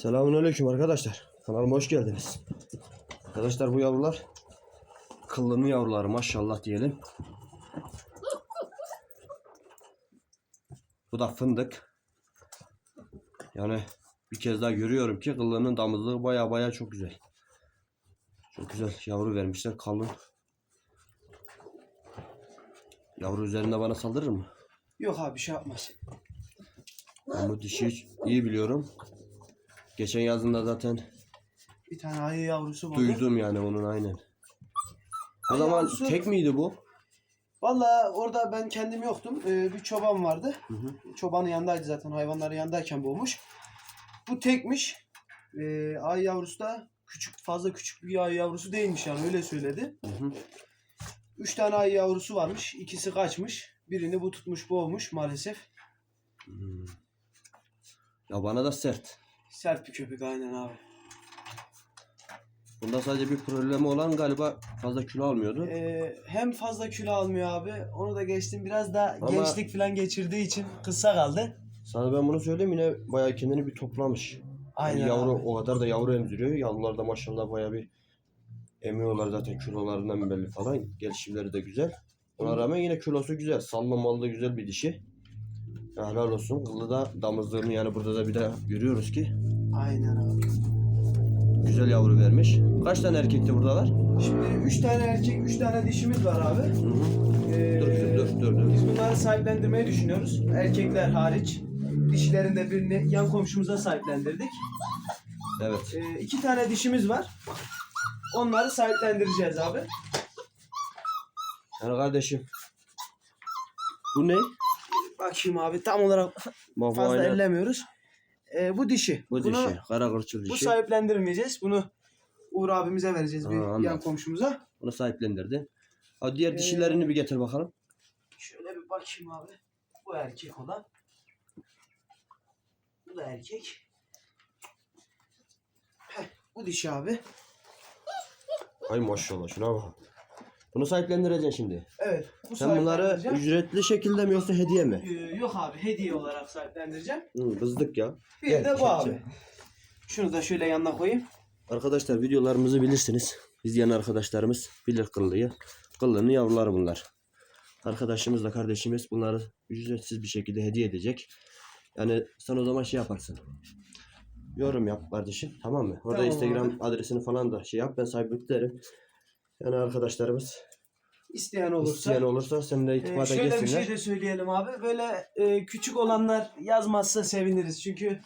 Selamünaleyküm arkadaşlar. Kanalıma hoş geldiniz. Arkadaşlar bu yavrular kıllının yavruları maşallah diyelim. Bu da fındık. Yani bir kez daha görüyorum ki kıllının damızlığı baya baya çok güzel. Çok güzel yavru vermişler kalın. Yavru üzerinde bana saldırır mı? Yok abi bir şey yapmaz. Ben bu dişi iyi biliyorum. Geçen yazında zaten Bir tane ayı yavrusu var. duydum yani onun aynen. O Ay zaman yavrusu- tek miydi bu? Valla orada ben kendim yoktum. Ee, bir çoban vardı. Hı hı. Çobanın yanındaydı zaten. Hayvanların yanındayken boğmuş. Bu tekmiş. Ee, ay yavrusu da küçük fazla küçük bir ay yavrusu değilmiş yani öyle söyledi. Hı hı. Üç tane ay yavrusu varmış. İkisi kaçmış. Birini bu tutmuş boğmuş maalesef. Hmm. Ya bana da sert. Sert bir köpek aynen abi. Bunda sadece bir problemi olan galiba fazla kilo almıyordu. Ee, hem fazla kilo almıyor abi. Onu da geçtim. Biraz da Ama- gençlik falan geçirdiği için kısa kaldı. Sana ben bunu söyleyeyim yine bayağı kendini bir toplamış. Aynen yavru abi. o kadar da yavru emziriyor. Yavrular da maşallah bayağı bir emiyorlar zaten kilolarından belli falan. Gelişimleri de güzel. Ona rağmen yine kilosu güzel. Sallamalı da güzel bir dişi. Helal olsun. Kılı da damızlığını yani burada da bir de görüyoruz ki Aynen abi. güzel yavru vermiş. Kaç tane erkekti buradalar? Şimdi 3 tane erkek, 3 tane dişimiz var abi. Hı hı. Ee, Dur dur dur dur. Biz bunları sahiplendirmeyi düşünüyoruz. Erkekler hariç. Dişilerin de birini yan komşumuza sahiplendirdik. Evet. Ee, iki tane dişimiz var. Onları sahiplendireceğiz abi. Yani kardeşim. Bu ne? Bakayım abi tam olarak bu fazla aynen- ellemiyoruz. Ee, bu dişi. Bu Bunu- dişi. Kara kırçıl Bu dişi. sahiplendirmeyeceğiz. Bunu Uğur abimize vereceğiz bir Ha, anladım. yan komşumuza. Bunu sahiplendirdi. Ha, diğer Ee, dişilerini bir getir bakalım. Şöyle bir bakayım abi. Bu erkek olan. Bu da erkek. Heh, bu dişi abi. Ay maşallah şuna bak. Bunu sahiplendireceksin şimdi. Evet. Bu Sen bunları sahiplendireceğim. ücretli şekilde mi yoksa hediye mi? Ee, yok abi hediye olarak sahiplendireceğim. Hı, kızdık ya. Bir Gel, de bu abi. Şunu da şöyle yanına koyayım. Arkadaşlar videolarımızı bilirsiniz. İzleyen arkadaşlarımız bilir kıllıyı. Kıllının yavruları bunlar. Arkadaşımız da kardeşimiz bunları ücretsiz bir şekilde hediye edecek. Yani sen o zaman şey yaparsın. Yorum yap kardeşim tamam mı? Orada Tamam Instagram abi. adresini falan da şey yap ben sahipliklerim. Yani arkadaşlarımız İsteyen olursa. isteyen olursa seninle Ee, irtibata şöyle bir geçsinler. şey de söyleyelim abi. Böyle e, küçük olanlar yazmazsa seviniriz. Çünkü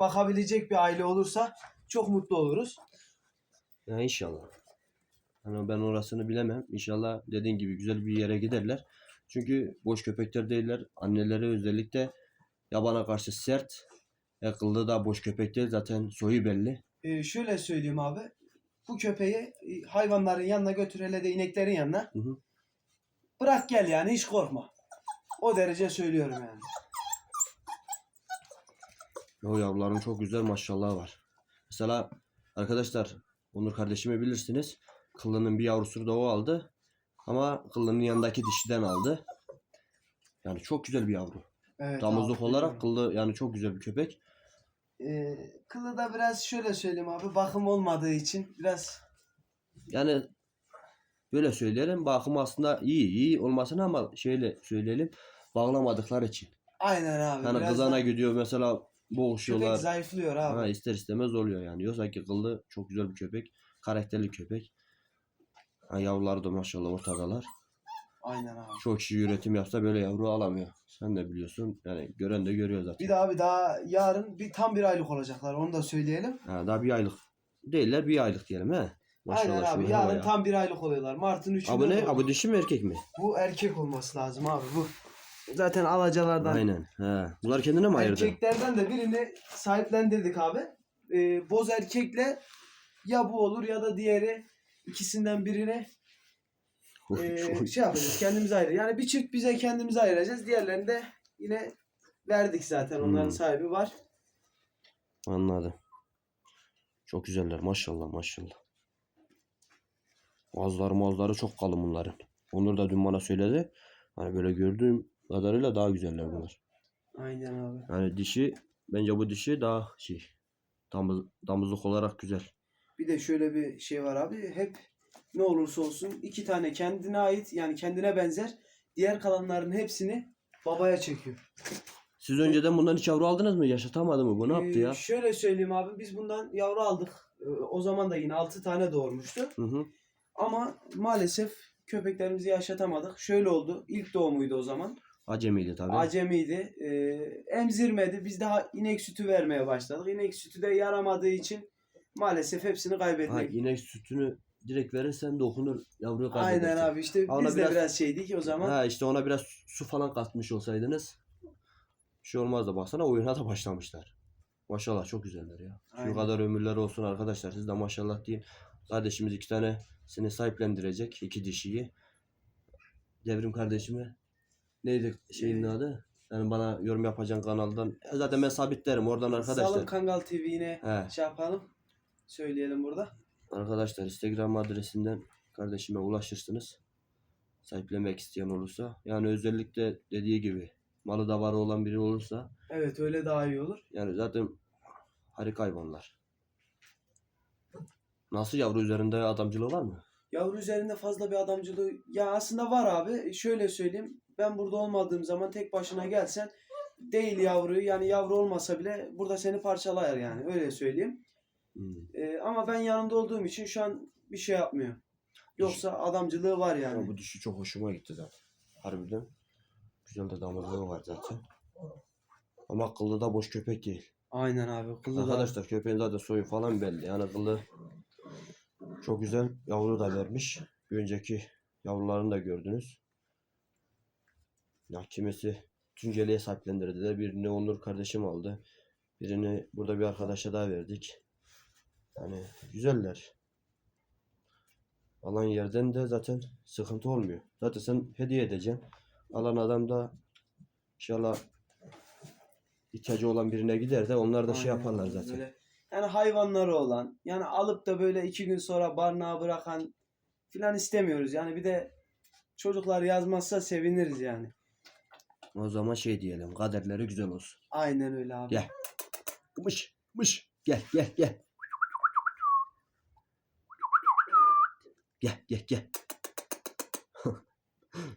bakabilecek bir aile olursa çok mutlu oluruz. Ya inşallah. Hani ben orasını bilemem. İnşallah dediğin gibi güzel bir yere giderler. Çünkü boş köpekler değiller. Anneleri özellikle yabana karşı sert. E, kıllı da boş köpek değil. Zaten soyu belli. Ee, şöyle söyleyeyim abi. Bu köpeği e, hayvanların yanına götür hele de ineklerin yanına. Hı hı. Bırak gel yani hiç korkma. O derece söylüyorum yani. O yavruların çok güzel maşallah var. Mesela arkadaşlar Onur kardeşimi bilirsiniz. Kıllının bir yavrusunu da o aldı. Ama kıllının yanındaki dişiden aldı. Yani çok güzel bir yavru. Evet Damızlık abi, olarak kıllı yani çok güzel bir köpek. Ee, kılı da biraz şöyle söyleyeyim abi. Bakım olmadığı için biraz Yani böyle söyleyelim bakım aslında iyi iyi olmasına ama şöyle söyleyelim bağlamadıkları için. aynen abi. Yani biraz kızana da gidiyor mesela köpek boğuşuyorlar. zayıflıyor abi. Ha, ister istemez oluyor yani. Yoksa ki kıllı çok güzel bir köpek. Karakterli köpek. Ha, yavruları da maşallah ortadalar. Aynen abi. Çok kişi üretim yapsa böyle yavru alamıyor. Sen de biliyorsun. Yani gören de görüyor zaten. Bir de abi daha yarın bir tam bir aylık olacaklar. Onu da söyleyelim. Ha, daha bir aylık değiller bir aylık diyelim he. Aynen Maşallah abi. şuna Yarın ya. tam bir aylık oluyorlar. Mart'ın 3'ünde. Abi ne? Abi dişi mi erkek mi? Bu erkek olması lazım abi bu. Zaten alacalardan. Aynen. He. Bunlar kendine mi ayırdı? Erkeklerden de birini sahiplendirdik abi. Ee, boz erkekle ya bu olur ya da diğeri ikisinden birini ee, şey yapacağız kendimize ayır. Yani bir çift bize kendimize ayıracağız. Diğerlerini de yine verdik zaten. Onların Hmm. sahibi var. Anladım. Çok güzeller maşallah maşallah. Boğazları mazları çok kalın bunların. Onur da dün bana söyledi. Hani böyle gördüğüm kadarıyla daha güzeller bunlar. Aynen abi. Yani dişi bence bu dişi daha şey Damız, damızlık olarak güzel. Bir de şöyle bir şey var abi. Hep ne olursa olsun iki tane kendine ait yani kendine benzer. Diğer kalanların hepsini babaya çekiyor. Siz önceden bundan hiç yavru aldınız mı? Yaşatamadı mı? Bu ne yaptı Ee, ya? Şöyle söyleyeyim abi biz bundan yavru aldık. Ee, O zaman da yine 6 tane doğurmuştu. Hı hı. Ama maalesef köpeklerimizi yaşatamadık. Şöyle oldu. İlk doğumuydu o zaman. Acemiydi tabii. Acemiydi. Ee, emzirmedi. Biz daha inek sütü vermeye başladık. İnek sütü de yaramadığı için maalesef hepsini ha, kaybettik. inek sütünü direkt verirsen dokunur yavruyu kaybedersin. Aynen abi işte Ona biz de biraz- biraz şeydik o zaman. Ha işte ona biraz su falan katmış olsaydınız bir şey olmazdı. Baksana oyuna da başlamışlar. Maşallah çok güzeller ya. Şu Aynen. kadar ömürler olsun arkadaşlar. Siz de maşallah deyin. Kardeşimiz iki tane seni sahiplendirecek. iki dişiyi. Devrim kardeşime neydi şeyin Ee, adı? Yani bana yorum yapacağın kanaldan. E, Zaten ben sabitlerim oradan arkadaşlar. Salım Kangal TV'ne He. şey yapalım. Söyleyelim burada. Arkadaşlar Instagram adresinden kardeşime ulaşırsınız. Sahiplenmek isteyen olursa. Yani özellikle dediği gibi malı da var olan biri olursa Evet öyle daha iyi olur. yani zaten harika hayvanlar. Nasıl yavru üzerinde adamcılığı var mı? Yavru üzerinde fazla bir adamcılığı ya aslında var abi. Şöyle söyleyeyim. Ben burada olmadığım zaman tek başına gelsen değil yavru yani yavru olmasa bile burada seni parçalar yani öyle söyleyeyim. Hmm. Ee, ama ben yanında olduğum için şu an bir şey yapmıyor. Yoksa adamcılığı var yani. bu dişi çok hoşuma gitti zaten. Harbiden. Güzel de damızlığı var zaten. Ama akıllı da boş köpek değil. Aynen abi. Kıllı da- Arkadaşlar köpeğin zaten soyu falan belli. Yani kılı çok güzel yavru da vermiş. Bir önceki yavrularını da gördünüz. Ya kimisi Tunceli'ye sahiplendirdiler. Birini Onur kardeşim aldı. Birini burada bir arkadaşa daha verdik. Yani güzeller. Alan yerden de zaten sıkıntı olmuyor. Zaten sen hediye edeceksin. Alan adam da inşallah ihtiyacı olan birine gider de onlar da şey Aynen yaparlar abi, zaten. böyle. Yani hayvanları olan yani alıp da böyle iki gün sonra barınağa bırakan filan istemiyoruz. Yani bir de çocuklar yazmazsa seviniriz yani. O zaman şey diyelim. Kaderleri güzel olsun. Aynen öyle abi. Gel. Mış mış. Gel gel gel. Gel gel gel.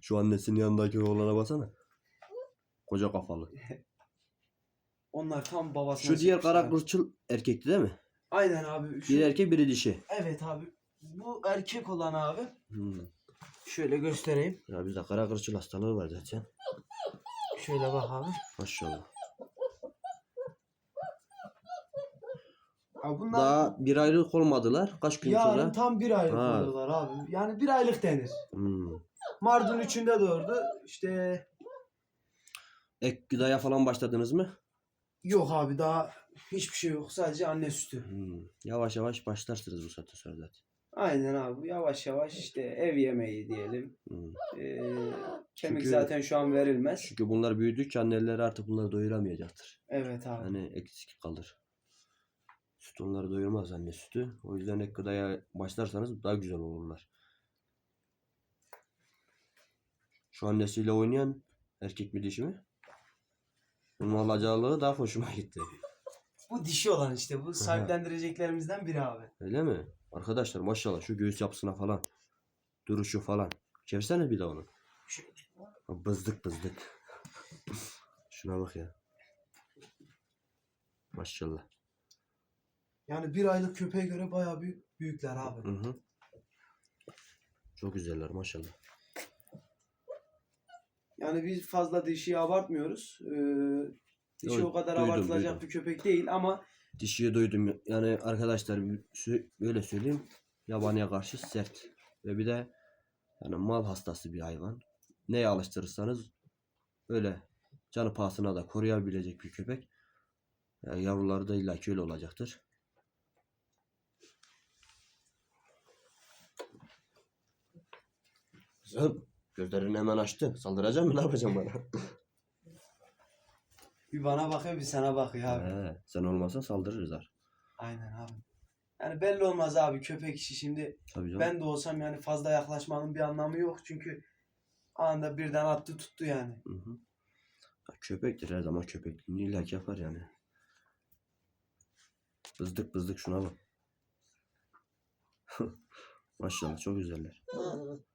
Şu annesinin yanındaki oğlana basana. Koca kafalı. Onlar tam babasına Şu diğer kara kırçıl erkekti değil mi? Aynen abi. Şu... Biri erkek biri dişi. Evet abi. Bu erkek olan abi. Hmm. Şöyle göstereyim. Ya bizde kara kırçıl hastalığı var zaten. Şöyle bak abi. Maşallah. Abi bunlar Daha bir aylık olmadılar. Kaç gün yarın sonra? tam bir aylık Ha. oluyorlar abi. Yani bir aylık denir. Hmm. Mardin 3'ünde doğurdu. İşte Ek gıdaya falan başladınız mı? yok abi daha hiçbir şey yok. Sadece anne sütü. Hmm. Yavaş yavaş başlarsınız bu saatten sonra zaten. Aynen abi. Yavaş yavaş işte ev yemeği diyelim. Hmm. Ee, kemik Çünkü- zaten şu an verilmez. Çünkü bunlar büyüdükçe anneleri artık bunları doyuramayacaktır. Evet abi. Hani eksik kalır. Süt onları doyurmaz anne sütü. O yüzden ek gıdaya başlarsanız daha güzel olurlar. Şu annesiyle oynayan erkek mi dişi mi? Bunun alacaklığı daha hoşuma gitti. Bu dişi olan işte. Bu sahiplendireceklerimizden biri abi. Öyle mi? Arkadaşlar maşallah şu göğüs yapısına falan. Duruşu falan. Çevirsene bir de onu. Bızdık bızdık. Şuna bak ya. Maşallah. Yani bir aylık köpeğe göre bayağı büyük büyükler abi. Hı hı. Çok güzeller maşallah. Yani biz fazla dişiyi abartmıyoruz. Ee, dişi Yo, o kadar duydum, abartılacak duydum. bir köpek değil ama Dişiyi duydum. Yani arkadaşlar sü- böyle söyleyeyim. Yabaniye karşı sert. Ve bir de yani mal hastası bir hayvan. Neye alıştırırsanız öyle canı pahasına da koruyabilecek bir köpek. Yani yavruları da illaki öyle olacaktır. Kızım gözlerini hemen açtı. Saldıracak mı? Ne yapacağım bana? bir bana bakıyor bir sana bakıyor abi. He, sen olmasan saldırırız har. Aynen abi. Yani belli olmaz abi köpek işi şimdi Tabii canım. ben de olsam yani fazla yaklaşmanın bir anlamı yok çünkü anında birden attı tuttu yani. Hı hı. Ya Köpektir her zaman köpekliğini illaki yapar yani. Bızdık bızdık şuna bak. Maşallah çok güzeller.